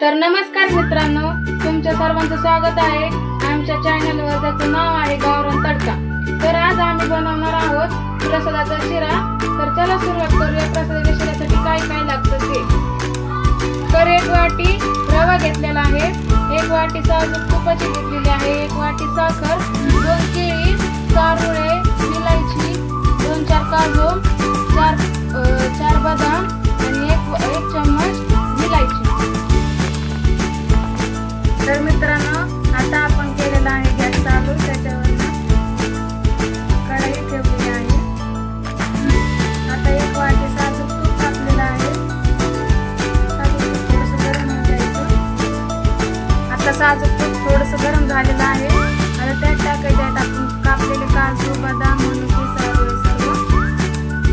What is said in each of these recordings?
तर नमस्कार मित्रांनो तुमच्या सर्वांचं स्वागत आहे. आमच्या चॅनलवर त्याचं नाव आहे गावरान तडका. तर आज आम्ही बनवणार आहोत प्रसादाचा शिरा. तर चला सुरुवात करूया प्रसादाच्या शिऱ्यासाठी काय काय लागतं ते. तर एक वाटी रवा घेतलेला आहे. एक वाटी साजूक तुपाची घेतलेली आहे. एक वाटी साखर. आता तूप थोडंसं गरम झालेलं आहे. आता त्यात टाकायचे आहेत आपण कापलेले काजू बदाम मनुके सर्व सर्व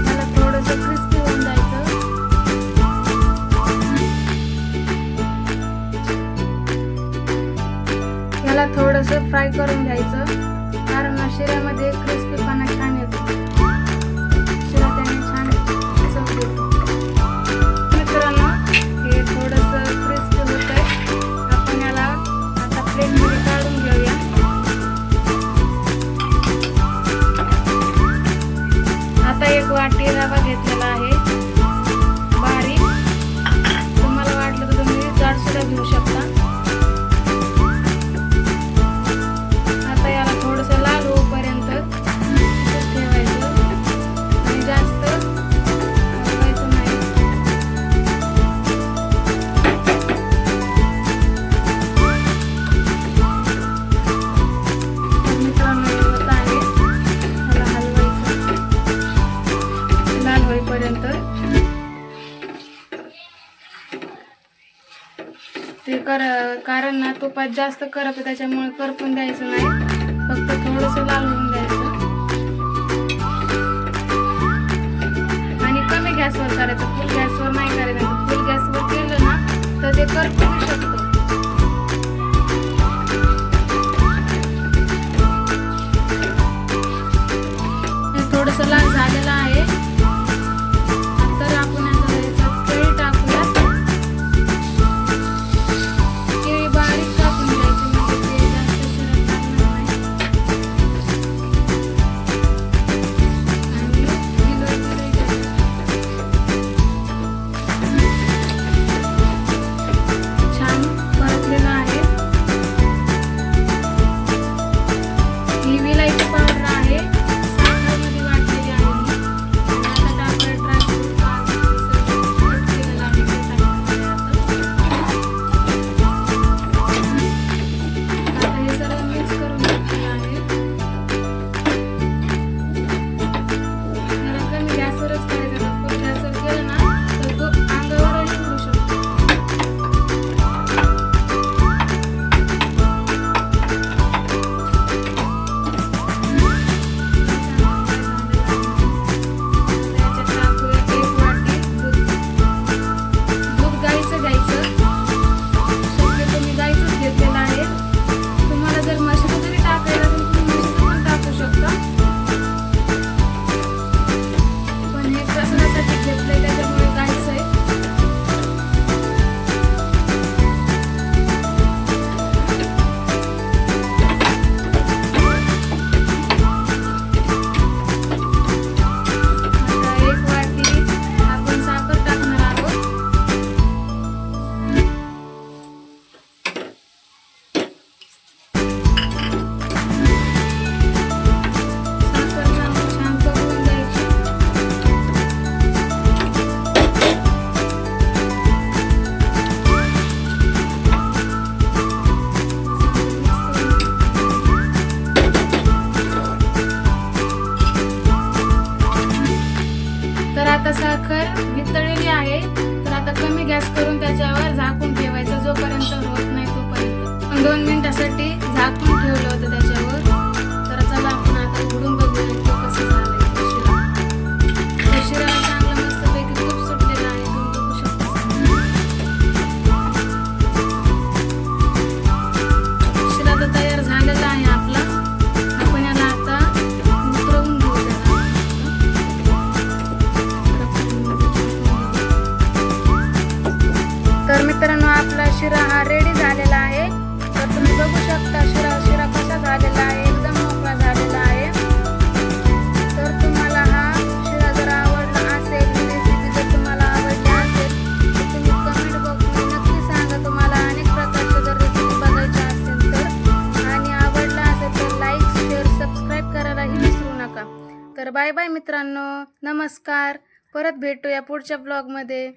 मला थोडंसं क्रिस्पी होऊन जायचं याला थोडंसं फ्राय करून घ्यायचं. कारण शिऱ्यामध्ये क्रिस्पीपणा छान येतो. वाटी रवा घेतलेला कर कारण ना तुपात जास्त करप आहे त्याच्यामुळे करपून द्यायचं नाही. फक्त थोडंसं लाल होऊन द्यायचं. आणि कमी गॅसवर करायचं. फुल गॅसवर नाही करायचं. फुल गॅसवर केलं ना तर ते करपू शकतं. थोडंसं लाल झालेलं आहे. ही तळलेली आहे. तर आता कमी गॅस करून त्याच्यावर झाकून ठेवायचं जोपर्यंत होत नाही तोपर्यंत. दोन मिनिटासाठी आपला शिरा हा रेडी झालेला आहे. तर तुम्ही बघू शकता शिरा शिरा कसा झालेला आहे एकदम मोकळा झालेला आहे. तर तुम्हाला हा शिरा जर आवडला असेल रेसिपी जर तुम्हाला आवडली असेल तर तुम्ही कमेंट बॉक्समध्ये नक्की सांगा तुम्हाला अनेक प्रकारच्या जर रेसिपी बघायच्या असेल तर. आणि आवडला असेल तर लाईक शेअर सबस्क्राईब करायलाही विसरू नका. तर बाय बाय मित्रांनो नमस्कार. परत भेटूया पुढच्या ब्लॉगमध्ये